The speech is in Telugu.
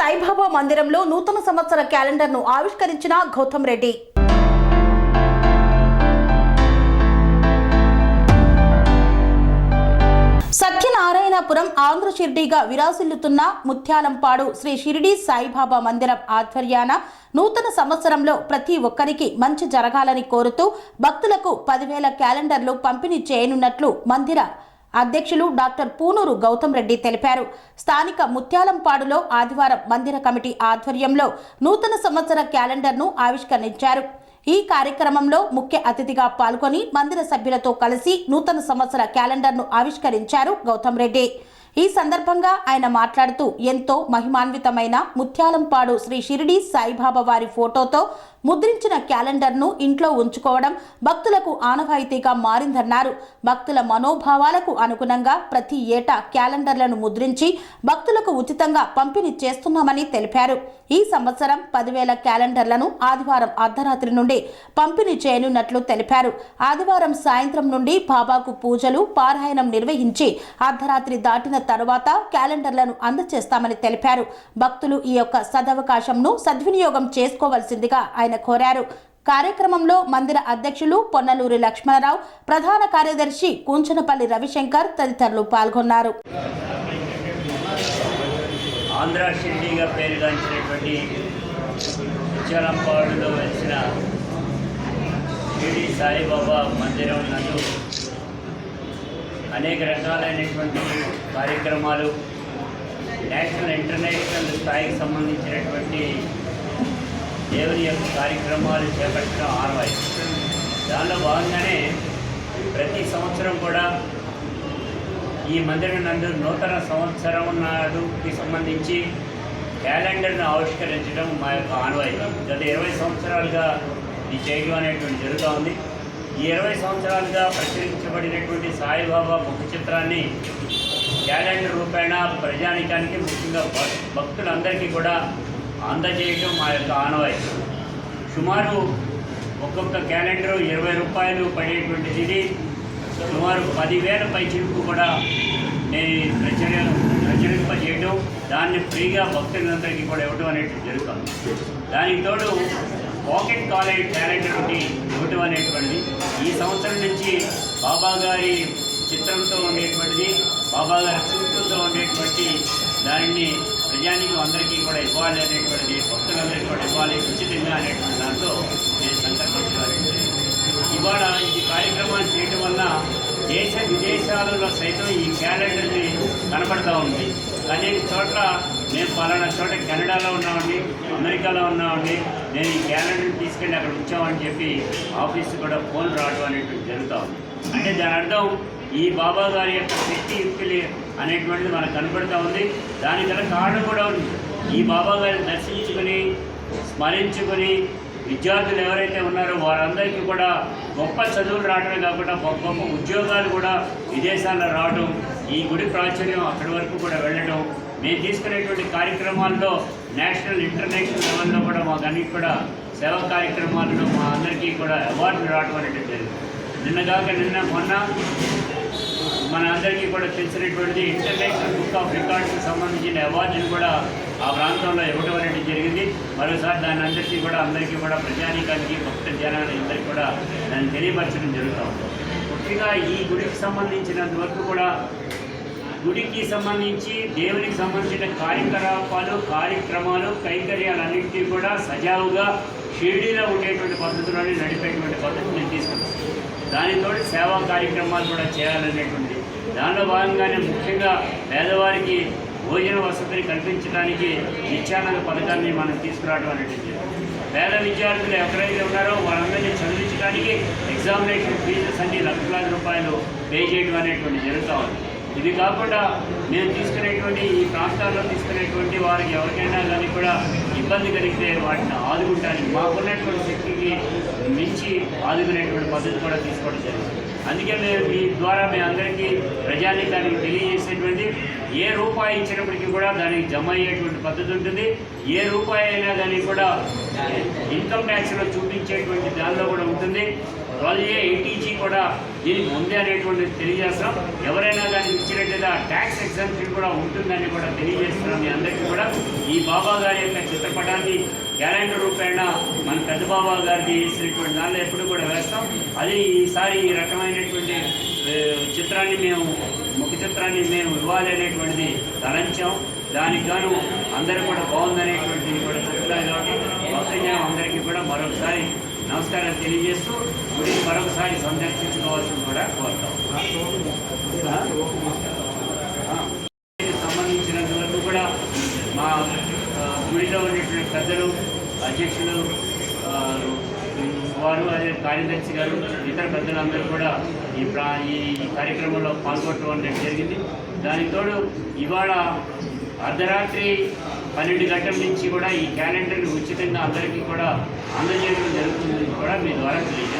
సాయిబాబా మందిరంలో నూతన సంవత్సర క్యాలెండర్ను ఆవిష్కరించిన గౌతమ్ రెడ్డి. సత్యనారాయణపురం ఆంధ్ర షిర్డీగా విరాసిల్లుతున్న ముత్యాలంపాడు శ్రీ షిరిడి సాయిబాబా మందిరం ఆధ్వర్యాన నూతన సంవత్సరంలో ప్రతి ఒక్కరికి మంచి జరగాలని కోరుతూ భక్తులకు పదివేల క్యాలెండర్లు పంపిణీ చేయనున్నట్లు మందిర అధ్యక్షులు డాక్టర్ పూనూరు గౌతమ్ రెడ్డి తెలిపారు. స్థానిక ముత్యాలంపాడులో ఆదివారం మందిర కమిటీ ఆధ్వర్యంలో నూతన సంవత్సర క్యాలెండర్ను ఆవిష్కరించారు. ఈ కార్యక్రమంలో ముఖ్య అతిథిగా పాల్గొని మందిర సభ్యులతో కలిసి నూతన సంవత్సర క్యాలెండర్ను ఆవిష్కరించారు గౌతమ్ రెడ్డి ఈ సందర్భంగా ఆయన మాట్లాడుతూ ఎంతో మహిమాన్వితమైన ముత్యాలంపాడు శ్రీ షిరిడి సాయిబాబా వారి ఫోటోతో ముద్రించిన క్యాలెండర్ను ఇంట్లో ఉంచుకోవడం భక్తులకు ఆనవాయితీగా మారిందన్నారు. భక్తుల మనోభావాలకు అనుగుణంగా ప్రతి ఏటా క్యాలెండర్లను ముద్రించి భక్తులకు ఉచితంగా పంపిణీ చేస్తున్నామని తెలిపారు. ఈ సంవత్సరం పదివేల క్యాలెండర్లను ఆదివారం అర్ధరాత్రి నుండి పంపిణీ చేయనున్నట్లు తెలిపారు. ఆదివారం సాయంత్రం నుండి బాబాకు పూజలు పారాయణం నిర్వహించి అర్ధరాత్రి దాటిన తరువాత క్యాలెండర్లను అందజేస్తామని తెలిపారు. భక్తులు ఈ యొక్క సదవకాశంను సద్వినియోగం చేసుకోవాల్సిందిగా ఆయన కోరారు. కార్యక్రమంలో మందిర అధ్యక్షులు పొన్నలూరి లక్ష్మణరావు ప్రధాన కార్యదర్శి కూంచనపల్లి రవిశంకర్ తదితరులు పాల్గొన్నారు. ఆంధ్ర పేరుగాంచినటువంటి షిరిడి సాయిబాబా మందిరం నందు అనేక రకాలైనటువంటి కార్యక్రమాలు నేషనల్ ఇంటర్నేషనల్ స్థాయికి సంబంధించినటువంటి దేవుని యొక్క కార్యక్రమాలు చేపట్టడం ఆనవాయి దానిలో భాగంగానే ప్రతి సంవత్సరం కూడా ఈ మందిరం నందు నూతన సంవత్సరం నాడుకి సంబంధించి క్యాలెండర్ను ఆవిష్కరించడం మా యొక్క ఆనవాయి గత ఇరవై సంవత్సరాలుగా ఇది చేయడం అనేటువంటి జరుగుతూ ఉంది. ఇరవై సంవత్సరాలుగా ప్రచురించబడినటువంటి సాయిబాబా ముఖ చిత్రాన్ని క్యాలెండర్ రూపేణ ప్రజానికానికి ముఖ్యంగా భక్తులందరికీ కూడా అందజేయడం మా యొక్క ఆనవాయి సుమారు ఒక్కొక్క క్యాలెండరు ఇరవై రూపాయలు పడేటువంటిది ఇది సుమారు పదివేల పైచిలకు కూడా నేను ప్రచుర ప్రచురింపజేయడం దాన్ని ఫ్రీగా భక్తులందరికీ కూడా ఇవ్వడం అనేటువంటి జరుగుతుంది. దానికి తోడు పాకెట్ కాలేజ్ క్యాలెండర్ ఒకటి ఇవ్వడం అనేటువంటిది. ఈ సంవత్సరం నుంచి బాబా గారి చిత్రంతో ఉండేటువంటిది బాబా గారి చూపుతో ఉండేటువంటి దానిని ప్రజానికి అందరికీ కూడా ఇవ్వాలి అనేటువంటి భక్తులందరికీ కూడా ఇవ్వాలి ఉచితంగా అనేటువంటి దాంతో నేను సంకల్పించాలి ఇవాళ ఈ కార్యక్రమాలు చేయటం వల్ల దేశ విదేశాలలో సైతం ఈ క్యాలెండర్ని కనపడతా ఉంది. అనేక చోట్ల మేము పలానా చోట కెనడాలో ఉన్నామండి అమెరికాలో ఉన్నామండి. నేను ఈ క్యాలెండర్ని తీసుకెళ్ళి అక్కడ ఉంచామని చెప్పి ఆఫీస్ కూడా ఫోన్ రావడం అనేటువంటి జరుగుతూ ఉంది. అంటే దాని అర్థం ఈ బాబా గారి యొక్క శక్తి యుక్తులు అనేటువంటిది మనకు కనపడుతూ ఉంది. దాని గల కారణం కూడా ఉంది. ఈ బాబా గారిని దర్శించుకుని స్మరించుకుని విద్యార్థులు ఎవరైతే ఉన్నారో వారందరికీ కూడా గొప్ప చదువులు రావడమే కాకుండా గొప్ప గొప్ప ఉద్యోగాలు కూడా విదేశాల్లో రావడం ఈ గుడి ప్రాచుర్యం అక్కడి వరకు కూడా వెళ్ళడం మేము తీసుకునేటువంటి కార్యక్రమాల్లో నేషనల్ ఇంటర్నేషనల్ లెవెల్లో కూడా మాకన్నిటి కూడా సేవా కార్యక్రమాల్లో మా అందరికీ కూడా అవార్డులు రావడం అనేటువంటిది నిన్నగాక నిన్న మొన్న మన అందరికీ కూడా తెలిసినటువంటి ఇంటర్నేషనల్ బుక్ ఆఫ్ రికార్డ్స్కి సంబంధించిన అవార్డుని కూడా ఆ ప్రాంతంలో ఇవ్వడం అనేది జరిగింది. మరోసారి దాని అందరికీ కూడా అందరికీ కూడా ప్రజానీకానికి భక్త జనాలు అందరికీ కూడా దాన్ని తెలియపరచడం జరుగుతూ ఉంది. ముఖ్యంగా ఈ గుడికి సంబంధించినంత వరకు కూడా గుడికి సంబంధించి దేవునికి సంబంధించిన కార్యకలాపాలు కార్యక్రమాలు కైంకర్యాలన్నింటినీ కూడా సజావుగా షిరిడీలో ఉండేటువంటి పద్ధతులని నడిపేటువంటి పద్ధతి నేను తీసుకున్నాను. దానితో సేవా కార్యక్రమాలు కూడా చేయాలనేటువంటి దానిలో భాగంగానే ముఖ్యంగా పేదవారికి భోజన వసతిని కల్పించడానికి నిత్యానంద పథకాన్ని మనం తీసుకురావడం అనేది పేద విద్యార్థులు ఎవరైతే ఉన్నారో వాళ్ళందరినీ చదివించడానికి ఎగ్జామినేషన్ ఫీజెస్ అన్ని లక్షలాది రూపాయలు పే చేయడం అనేటువంటి జరుగుతూ ఉంది. ఇది కాకుండా నేను తీసుకునేటువంటి ఈ ప్రాంతాల్లో తీసుకునేటువంటి వారికి ఎవరికైనా కానీ కూడా ఇబ్బంది కలిగితే వాటిని ఆదుకుంటానికి మాకున్నటువంటి శక్తికి మించి ఆదుకునేటువంటి పద్ధతి కూడా తీసుకోవడం జరిగింది. అందుకే మేము మీ ద్వారా మీ అందరికీ ప్రజానీకానికి తెలియజేసేటువంటి ఏ రూపాయి ఇచ్చినప్పటికీ కూడా దానికి జమ అయ్యేటువంటి పద్ధతి ఉంటుంది. ఏ రూపాయి అయినా దానికి కూడా ఇన్కమ్ ట్యాక్స్లో చూపించేటువంటి దానిలో కూడా ఉంటుంది. ట్వెల్వ్ ఏ ఎయిటీజీ కూడా దీనికి ఉంది అనేటువంటిది తెలియజేస్తున్నాం. ఎవరైనా దానికి ఇచ్చినట్టుగా ట్యాక్స్ ఎగ్జామ్షన్ కూడా ఉంటుందని కూడా తెలియజేస్తున్నాం మీ అందరికీ కూడా. ఈ బాబా గారి యొక్క చిత్రపటాన్ని క్యాలెండర్ రూపేణ మన పెద్ద బాబా గారిది వేసినటువంటి దానిలో ఎప్పుడు కూడా వేస్తాం. అది ఈసారి ఈ రకమైనటువంటి చిత్రాన్ని మేము ముఖ చిత్రాన్ని మేము ఇవ్వాలి అనేటువంటిది తలంచాం. దానికి గాను అందరూ కూడా బాగుందనేటువంటిది కూడా చెప్తున్నారు కాబట్టి భక్తజనం అందరికీ కూడా మరొకసారి నమస్కారం తెలియజేస్తూ గుడిని మరొకసారి సందర్శించుకోవాల్సింది కూడా కోరుతాం ఆ, దీనికి సంబంధించినంత వరకు కూడా మా ఆ, గుడిలో ఉన్నటువంటి పెద్దలు అధ్యక్షులు వారు అదే కార్యదర్శి గారు ఇతర పెద్దలందరూ కూడా ఈ ప్రా ఈ కార్యక్రమంలో పాల్గొనడం అనేది జరిగింది దానితోడు ఇవాళ అర్ధరాత్రి పన్నెండు గంటల నుంచి కూడా ఈ క్యాలెండర్ని ఉచితంగా అందరికీ కూడా అందజేయడం జరుగుతుందని కూడా మీ ద్వారా తెలియజేస్తాను